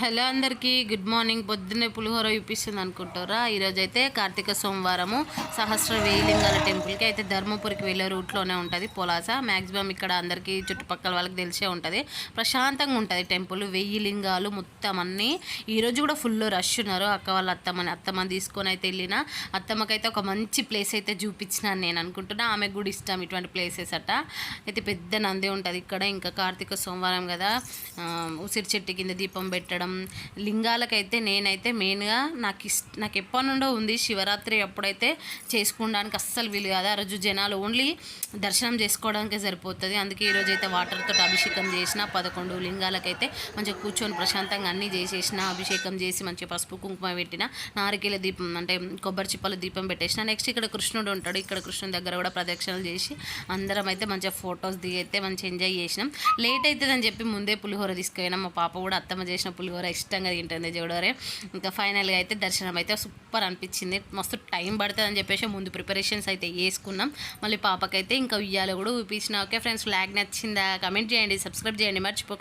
Hello అందరికీ good morning. పొద్దున్నే పులిహోర చూపిస్తుంది అనుకుంటారా? ఈరోజు అయితే కార్తీక సోమవారము. సహస్ర వేలింగాల టెంపుల్కి అయితే ధర్మపురికి వెళ్ళే రూట్లోనే ఉంటుంది పొలాస. మ్యాక్సిమం ఇక్కడ అందరికీ చుట్టుపక్కల వాళ్ళకి తెలిసే ఉంటుంది. ప్రశాంతంగా ఉంటుంది టెంపుల్. వెయ్యి లింగాలు మొత్తం అన్నీ. ఈరోజు కూడా ఫుల్ రష్ ఉన్నారు. అక్క వాళ్ళ అత్తమ్మని అత్తమ్మని తీసుకొని అయితే వెళ్ళిన. అత్తమ్మకైతే ఒక మంచి ప్లేస్ అయితే చూపించినాను నేను అనుకుంటున్నా. ఆమె కూడా ఇష్టం ఇటువంటి ప్లేసెస్ అట. అయితే పెద్ద నంది ఉంటుంది ఇక్కడ. ఇంకా కార్తీక సోమవారం కదా. ఉసిరి చెట్టు కింద దీపం పెట్టడం లింగాలకైతే నేనైతే మెయిన్గా నాకు ఇష్ట నాకు ఎప్పటి నుండో ఉంది శివరాత్రి అప్పుడైతే చేసుకోవడానికి అస్సలు వీలు కాదు. ఆ రోజు జనాలు ఓన్లీ దర్శనం చేసుకోవడానికే సరిపోతుంది. అందుకే ఈరోజు అయితే వాటర్తో అభిషేకం చేసిన పదకొండు లింగాలకైతే మంచిగా కూర్చొని ప్రశాంతంగా అన్నీ చేసేసిన అభిషేకం చేసి మంచిగా పసుపు కుంకుమ పెట్టిన నారికేల దీపం అంటే కొబ్బరి చిప్పల దీపం పెట్టేసిన నెక్స్ట్ ఇక్కడ కృష్ణుడు ఉంటాడు. ఇక్కడ కృష్ణుడి దగ్గర కూడా ప్రదక్షిణలు చేసి అందరం అయితే మంచిగా ఫొటోస్ దిగి అయితే మంచిగా ఎంజాయ్ చేసినాం. లేట్ అవుతుందని చెప్పి ముందే పులిహోర తీసుకుపోయినాం. మా పాప కూడా అత్తమ్మ చేసిన పులిహోర ఇష్టంగా తింటుంది చూడవరే ఇంకా ఫైనల్గా అయితే దర్శనం అయితే సూపర్ అనిపించింది. మస్తు టైం పడుతుంది అని చెప్పేసి ముందు ప్రిపరేషన్స్ అయితే వేసుకున్నాం. మళ్ళీ పాపకైతే ఇంకా ఉయ్యాలో కూడా ఊపించిన ఓకే ఫ్రెండ్స్ ఫ్లాగ్ నచ్చిందా? కమెంట్ చేయండి సబ్స్క్రైబ్ చేయండి మర్చిపోకండి.